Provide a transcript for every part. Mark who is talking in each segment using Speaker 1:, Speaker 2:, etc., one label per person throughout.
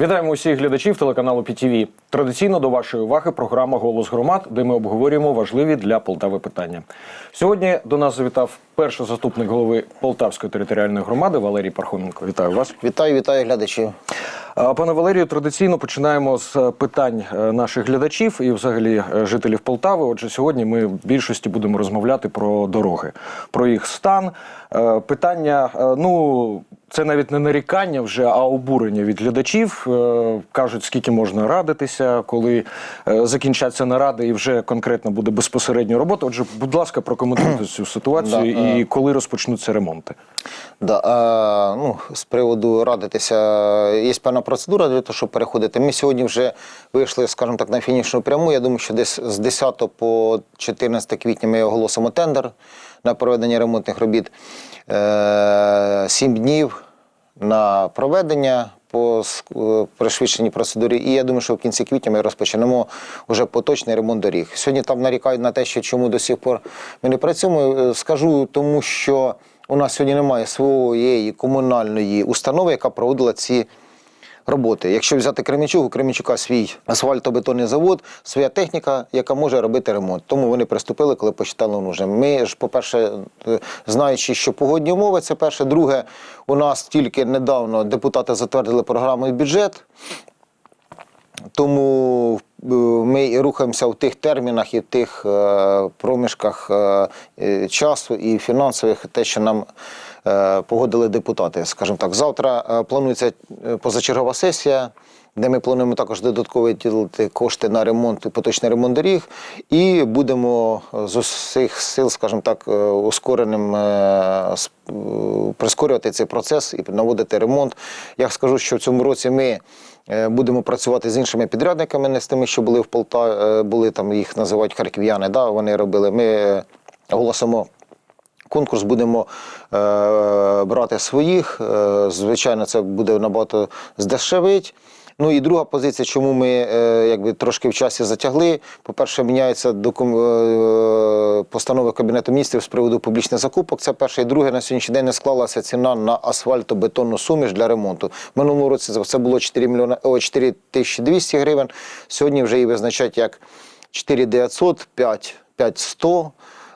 Speaker 1: Вітаємо усіх глядачів телеканалу ПІТІВІ. Традиційно до вашої уваги програма Голос громад, де ми обговорюємо важливі для Полтави питання. Сьогодні до нас завітав перший заступник голови Полтавської територіальної громади Валерій Пархоменко. Вітаю вас.
Speaker 2: Вітаю, вітаю глядачів.
Speaker 1: Пане Валерію, традиційно починаємо з е, питань е, наших глядачів і, взагалі, е, жителів Полтави. Отже, сьогодні ми в більшості будемо розмовляти про дороги, про їх стан. Питання, ну це навіть не нарікання вже, а обурення від глядачів. Е, Кажуть, скільки можна радитися, коли е, закінчаться наради і вже конкретно буде безпосередньо робота. Отже, будь ласка, прокоментуйте цю ситуацію
Speaker 2: Да, е.
Speaker 1: і коли розпочнуться ремонти.
Speaker 2: Да, а, ну, з приводу радитися, є певна процедура для того, щоб переходити. Ми сьогодні вже вийшли, скажімо так, на фінішну пряму. Я думаю, що десь з 10 по 14 квітня ми оголосимо тендер на проведення ремонтних робіт. Е, Сім днів на проведення по е, пришвидшеній процедурі. І я думаю, що в кінці квітня ми розпочнемо вже поточний ремонт доріг. Сьогодні там нарікають на те, що чому до сих пор ми не працюємо. Е, Скажу тому, що у нас сьогодні немає своєї комунальної установи, яка проводила ці роботи. Якщо взяти Кременчук, у Кременчука свій асфальтобетонний завод, своя техніка, яка може робити ремонт. Тому вони приступили, коли посчитали нужне. Ми ж, по-перше, е, знаючи, що погодні умови, це перше. Друге, у нас тільки недавно депутати затвердили програму і бюджет. Тому е, ми рухаємося в тих термінах і в тих е, проміжках часу і фінансових, те, що нам погодили депутати. Скажімо так, завтра е, планується е, позачергова сесія. Де ми плануємо також додатково виділити кошти на ремонт і поточний ремонт доріг, і будемо з усіх сил, скажімо так, е, ускореним е, е, прискорювати цей процес і наводити ремонт. Я скажу, що в цьому році ми Е, Будемо працювати з іншими підрядниками, не з тими, що були в Полтаві, були там їх називають харків'яни. Да, вони робили. Ми е, оголосимо конкурс, будемо е, брати своїх. Е, звичайно, це буде набагато здешевить. Ну і друга позиція, чому ми е, якби трошки в часі затягли. По-перше, міняються докум... постанови Кабінету міністрів з приводу публічних закупок. Це перше. І друге, на сьогоднішній день не склалася ціна на асфальтобетонну суміш для ремонту. В минулому році це було 4 мільйона, о, 4 тисячі 200 гривень. Сьогодні вже її визначають як 4900, 5, 5100.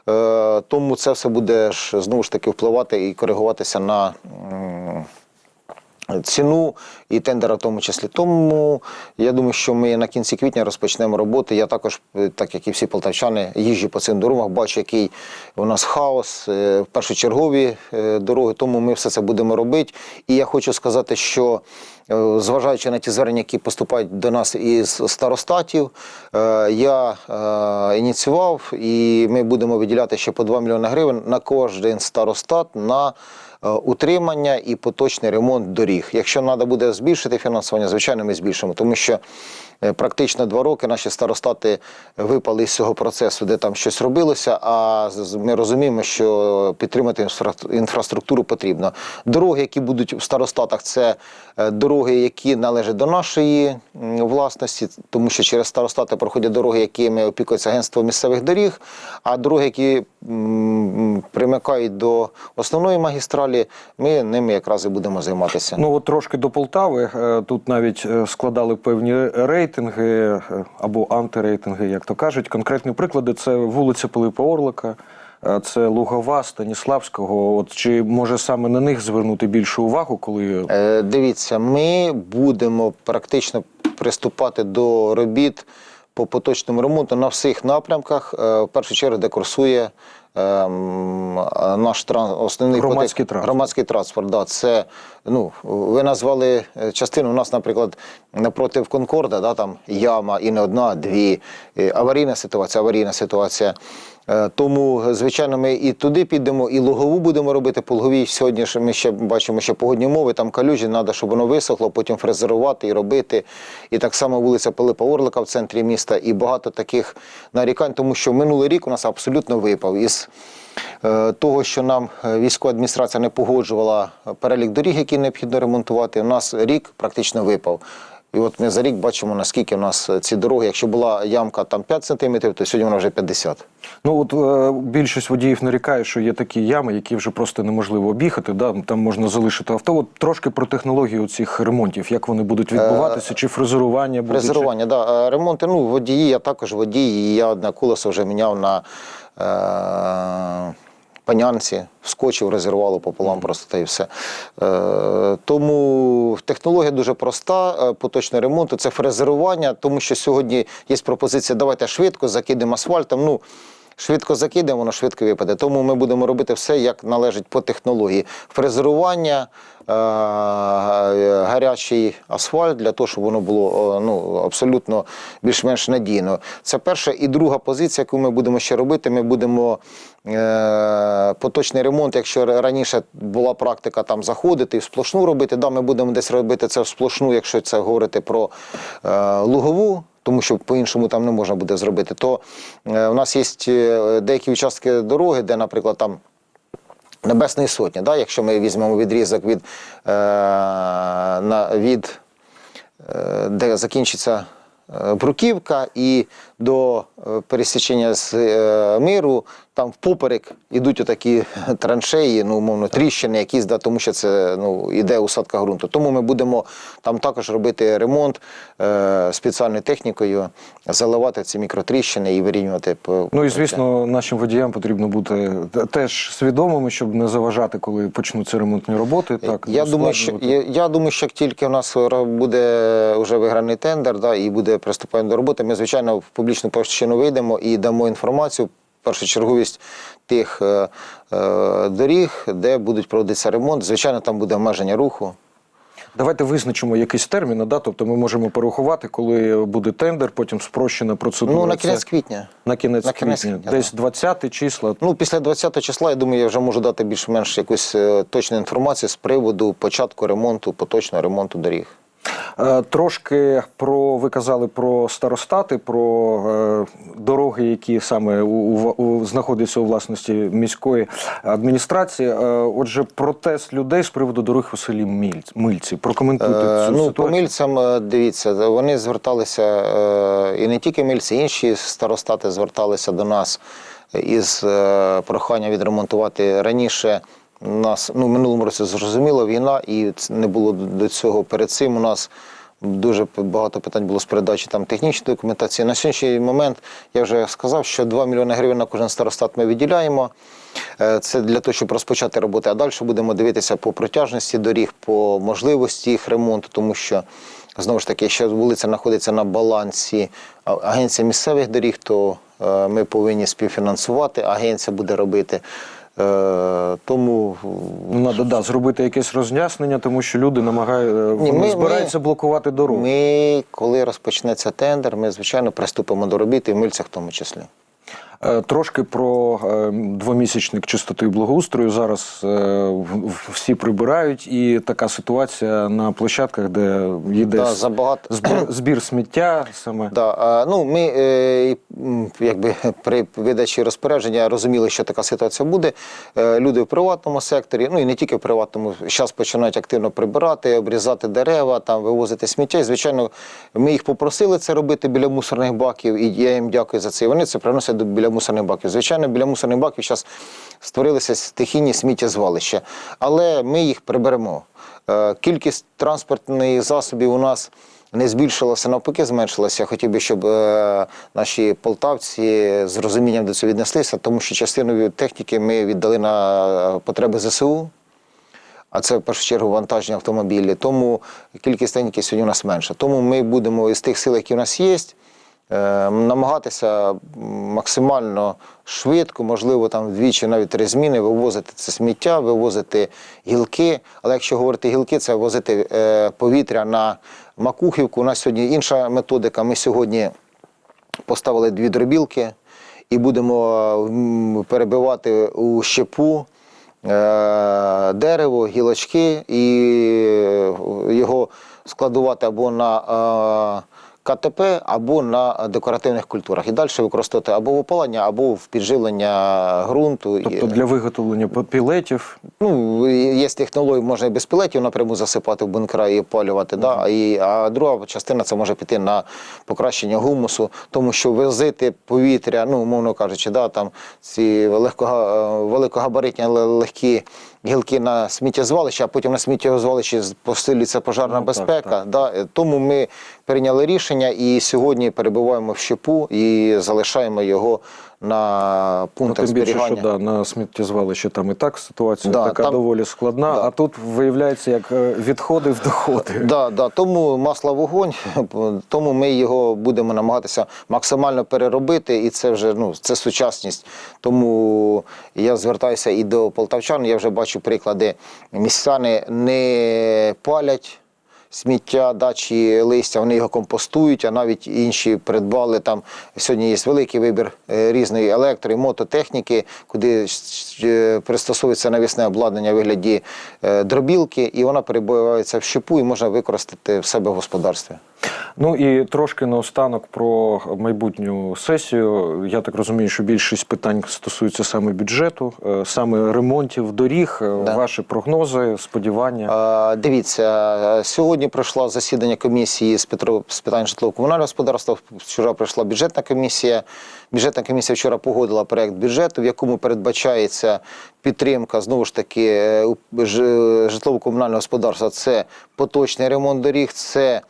Speaker 2: Е, Тому це все буде знову ж таки впливати і коригуватися на ціну і тендера в тому числі. Тому я думаю, що ми на кінці квітня розпочнемо роботи. Я також, е, так як і всі полтавчани, їжджу по цим дорогах, бачу, який у нас хаос, е, першочергові дороги, тому ми все це будемо робити. І я хочу сказати, що зважаючи на ті звернення, які поступають до нас із старостатів, е, я е, ініціював і ми будемо виділяти ще по 2 мільйони гривень на кожен старостат на е, утримання і поточний ремонт доріг. Якщо треба буде збільшити фінансування, звичайно, ми збільшимо, тому що е, практично два роки наші старостати випали з цього процесу, де там щось робилося. А ми розуміємо, що підтримати інфраструктуру потрібно. Дороги, які будуть в старостатах, це е, дороги, які належать до нашої власності, тому що через старостати проходять дороги, якими опікується агентство місцевих доріг, а дороги, які примикають до основної магістралі, ми ними якраз і будемо займатися.
Speaker 1: Ну от трошки до Полтави. Е, Тут навіть е, складали певні рейтинги е, або антирейтинги, як то кажуть. Конкретні приклади це вулиця Пилипа Орлика, е, це Лугова, Станіславського. От чи може саме на них звернути більшу увагу, коли
Speaker 2: Е, Дивіться, ми будемо практично приступати до робіт по поточному ремонту на всіх напрямках. Е, В першу чергу, де курсує наш тран- основний
Speaker 1: Громадський
Speaker 2: потік-
Speaker 1: транспорт.
Speaker 2: Громадський транспорт, да, це ну ви назвали е, частину. У нас, наприклад, напроти Конкорда, да, там яма і не одна, а дві. Е, Аварійна ситуація, аварійна ситуація. Е, Тому, звичайно, ми і туди підемо, і лугову будемо робити. По луговій сьогодні ми ще бачимо, що погодні умови, там калюжі, треба, щоб воно висохло, потім фрезерувати і робити. І так само вулиця Пилипа Орлика в центрі міста, і багато таких нарікань, тому що минулий рік у нас абсолютно випав. Із е, того, що нам е, військова адміністрація не погоджувала перелік доріг, які необхідно ремонтувати, у нас рік практично випав. І от ми за рік бачимо, наскільки у нас ці дороги, якщо була ямка там 5 см, то сьогодні вона вже 50.
Speaker 1: Ну от е, більшість водіїв нарікає, що є такі ями, які вже просто неможливо об'їхати. Да? Там можна залишити авто. От трошки про технологію цих ремонтів, як вони будуть відбуватися, чи фрезерування буде. чи-
Speaker 2: Фрезерування, да. Е, Ремонти, ну, водії, я також водій, і я одне колесо вже міняв на е, панянці, вскочив, розірвало пополам просто та і все. Е, тому технологія дуже проста, е, поточний ремонт це фрезерування, тому що сьогодні є пропозиція, давайте швидко закидемо асфальтом. Ну, Швидко закидаємо, воно швидко випаде. Тому ми будемо робити все, як належить по технології. Фрезерування, гарячий асфальт для того, щоб воно було е, ну, абсолютно більш-менш надійно. Це перша і друга позиція, яку ми будемо ще робити. Ми будемо е, поточний ремонт, якщо раніше була практика там заходити і сплошну робити, да, ми будемо десь робити це в сплошну, якщо це говорити про е, лугову тому що по-іншому там не можна буде зробити. То е, у нас є е, деякі участки дороги, де, наприклад, там. Небесної сотні, да? якщо ми візьмемо відрізок від, е, на, від е, де закінчиться е, Бруківка і до е, пересічення з е, миру, там впоперек ідуть отакі траншеї, ну, умовно, тріщини якісь, да, тому що це ну, іде усадка ґрунту. Тому ми будемо там також робити ремонт е, спеціальною технікою, заливати ці мікротріщини і вирівнювати. по-
Speaker 1: Ну і звісно, нашим водіям потрібно бути теж свідомими, щоб не заважати, коли почнуться ремонтні роботи. Так
Speaker 2: я, думаю, що, я, я думаю, що як тільки у нас буде вже виграний тендер да, і буде приступаємо до роботи, ми, звичайно, в публічну площину вийдемо і дамо інформацію, першочерговість тих е, е, доріг, де будуть проводитися ремонт. Звичайно, там буде обмеження руху.
Speaker 1: Давайте визначимо якийсь термін, да? тобто ми можемо порахувати, коли буде тендер, потім спрощена процедура.
Speaker 2: Ну, на
Speaker 1: Це
Speaker 2: кінець квітня.
Speaker 1: на кінець
Speaker 2: на кінець
Speaker 1: квітня,
Speaker 2: квітня,
Speaker 1: десь 20 числа.
Speaker 2: Ну, після 20 числа, я думаю, я вже можу дати більш-менш якусь е, точну інформацію з приводу початку ремонту, поточного ремонту доріг.
Speaker 1: Е, Трошки про ви казали про старостати, про е, дороги, які саме у, у, у- знаходяться у власності міської адміністрації. Е, отже, протест людей з приводу дорог у селі Мильці. Прокоментуйте
Speaker 2: Е,
Speaker 1: цю
Speaker 2: ну, по
Speaker 1: ситуацію.
Speaker 2: мільцям, е, дивіться, вони зверталися, е, і не тільки мільці, інші старостати зверталися до нас із е, проханням відремонтувати раніше. Нас ну, в минулому році зрозуміло війна, і не було до цього. Перед цим у нас дуже багато питань було з передачі там технічної документації. На сьогоднішній момент я вже сказав, що 2 мільйони гривень на кожен старостат ми виділяємо. Е, Це для того, щоб розпочати роботи. А далі будемо дивитися по протяжності доріг, по можливості їх ремонту, тому що знову ж таки, якщо вулиця знаходиться на балансі агенції місцевих доріг, то е, ми повинні співфінансувати. Агенція буде робити. Е, Тому
Speaker 1: Ну, треба да, зробити якесь роз'яснення, тому що люди намагають
Speaker 2: Ні, ми-
Speaker 1: збираються
Speaker 2: ми-
Speaker 1: блокувати дорогу.
Speaker 2: ми, коли розпочнеться тендер, ми звичайно приступимо до робіт і в мильцях в тому числі.
Speaker 1: Е, Трошки про е, двомісячник чистоти і благоустрою. Зараз е, всі прибирають, і така ситуація на площадках, де йде
Speaker 2: Да, забагато.
Speaker 1: збір, збір сміття саме.
Speaker 2: Да, ну, ми якби при видачі розпорядження розуміли, що така ситуація буде. Люди в приватному секторі, ну і не тільки в приватному, зараз починають активно прибирати, обрізати дерева, там вивозити сміття. І, звичайно, ми їх попросили це робити біля мусорних баків, і я їм дякую за це. І вони це приносять до- біля мусорних баків. Звичайно, біля мусорних баків зараз створилися стихійні сміттєзвалища, але ми їх приберемо. Е, Кількість транспортних засобів у нас не збільшилося, навпаки, зменшилося. Я хотів би, щоб е, наші полтавці з розумінням до цього віднеслися, тому що частину техніки ми віддали на потреби ЗСУ. А це в першу чергу вантажні автомобілі. Тому кількість техніки сьогодні у нас менша. Тому ми будемо із тих сил, які у нас є, е, намагатися максимально швидко, можливо, там вдвічі навіть три зміни, вивозити це сміття, вивозити гілки. Але якщо говорити гілки, це возити е, повітря на макухівку. У нас сьогодні інша методика. Ми сьогодні поставили дві дробілки і будемо перебивати у щепу е, дерево, гілочки і е, його складувати або на е, КТП або на декоративних культурах. І далі використовувати або в опалення, або в підживлення ґрунту.
Speaker 1: Тобто для виготовлення пілетів
Speaker 2: Ну, є технології, можна і без пілетів напряму засипати в бункера і опалювати. Да? І, а друга частина це може піти на покращення гумусу, тому що возити повітря, ну, умовно кажучи, да, там ці легкога, великогабаритні, але легкі гілки на сміттєзвалище, а потім на сміттєзвалищі посилюється пожарна
Speaker 1: Ну,
Speaker 2: безпека.
Speaker 1: так.
Speaker 2: Да? Тому ми прийняли рішення і сьогодні перебуваємо в щепу і залишаємо його на
Speaker 1: Ну,
Speaker 2: пунктах
Speaker 1: тим більше,
Speaker 2: зберігання.
Speaker 1: що да, на сміттєзвалищі там і так ситуація
Speaker 2: Да,
Speaker 1: така
Speaker 2: там-
Speaker 1: доволі складна,
Speaker 2: Да.
Speaker 1: а тут виявляється як е, відходи в доходи.
Speaker 2: Да, да, тому масло вогонь, тому ми його будемо намагатися максимально переробити, і це вже ну, це сучасність. Тому я звертаюся і до полтавчан. Я вже бачу приклади. Містяни не палять. Сміття, да, чи листя, вони його компостують, а навіть інші придбали там. Сьогодні є великий вибір е, різної електро і мототехніки, куди е, пристосовується навісне обладнання в вигляді е, дробілки, і вона перебувається в щепу і можна використати в себе в господарстві.
Speaker 1: Ну і трошки наостанок про майбутню сесію. Я так розумію, що більшість питань стосується саме бюджету, е, саме ремонтів доріг. Е,
Speaker 2: Да.
Speaker 1: Ваші прогнози, сподівання.
Speaker 2: Е, Дивіться, е, сьогодні пройшло засідання комісії з Петро- з питань житлово-комунального господарства. Вчора пройшла бюджетна комісія. Бюджетна комісія вчора погодила проект бюджету, в якому передбачається підтримка знову ж таки житлово-комунального господарства. Це поточний ремонт доріг, це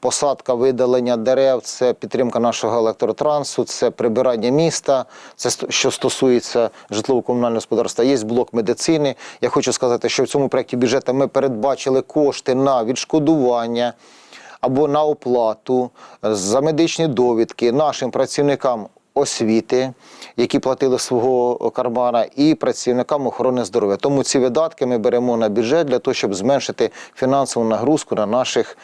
Speaker 2: посадка видалення дерев, це підтримка нашого електротрансу, це прибирання міста, це що стосується житлово-комунального господарства. Є блок медицини. Я хочу сказати, що в цьому проєкті бюджету ми передбачили кошти на відшкодування або на оплату за медичні довідки нашим працівникам освіти, які платили свого кармана, і працівникам охорони здоров'я. Тому ці видатки ми беремо на бюджет для того, щоб зменшити фінансову нагрузку на наших.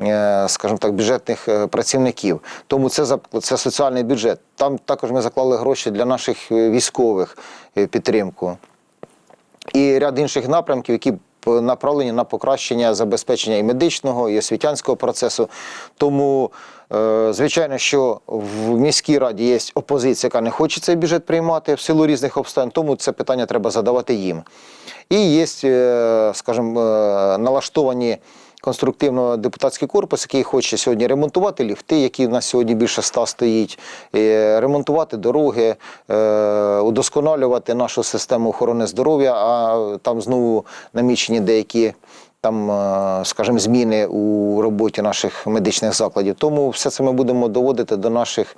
Speaker 2: е, Скажімо так, бюджетних е, працівників. Тому це це соціальний бюджет. Там також ми заклали гроші для наших е, військових підтримку і ряд інших напрямків, які направлені на покращення забезпечення і медичного, і освітянського процесу. Тому, е, звичайно, що в міській раді є опозиція, яка не хоче цей бюджет приймати в силу різних обставин, тому це питання треба задавати їм. І є, е, скажімо, е, налаштовані. Конструктивно депутатський корпус, який хоче сьогодні ремонтувати ліфти, які в нас сьогодні більше ста стоїть, е, ремонтувати дороги, е, удосконалювати нашу систему охорони здоров'я, а там знову намічені деякі там, е, скажімо, зміни у роботі наших медичних закладів. Тому все це ми будемо доводити до наших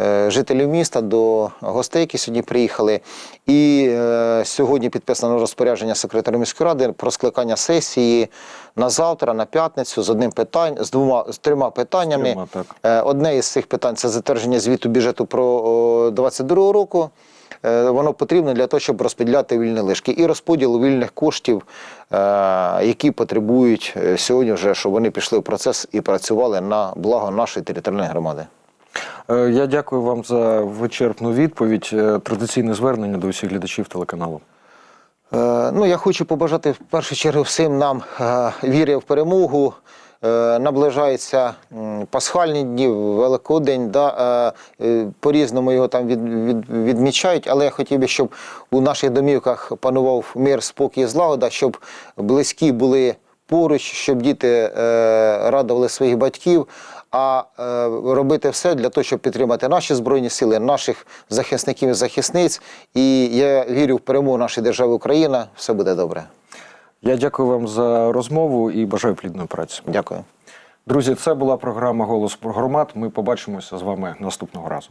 Speaker 2: е, жителів міста, до гостей, які сьогодні приїхали. І е, сьогодні підписано розпорядження секретаря міської ради про скликання сесії на завтра, на п'ятницю, з одним питань, з двома з трьома питаннями. Одне із цих питань це затвердження звіту бюджету про 2022 року. Е, Воно потрібно для того, щоб розподіляти вільні лишки і розподіл вільних коштів, е, які потребують е, сьогодні, вже, щоб вони пішли в процес і працювали на благо нашої територіальної громади.
Speaker 1: Я дякую вам за вичерпну відповідь. Традиційне звернення до усіх глядачів телеканалу.
Speaker 2: Ну, я хочу побажати в першу чергу всім нам віри в перемогу. Е, Наближаються пасхальні дні, Великодень, да, е, е, по-різному його там від, від, відмічають, але я хотів би, щоб у наших домівках панував мир, спокій і злагода, щоб близькі були поруч, щоб діти радували своїх батьків, а робити все для того, щоб підтримати наші збройні сили, наших захисників і захисниць. І я вірю в перемогу нашої держави Україна. Все буде добре.
Speaker 1: Я дякую вам за розмову і бажаю плідної праці.
Speaker 2: Дякую.
Speaker 1: Друзі, це була програма Голос про громад. Ми побачимося з вами наступного разу.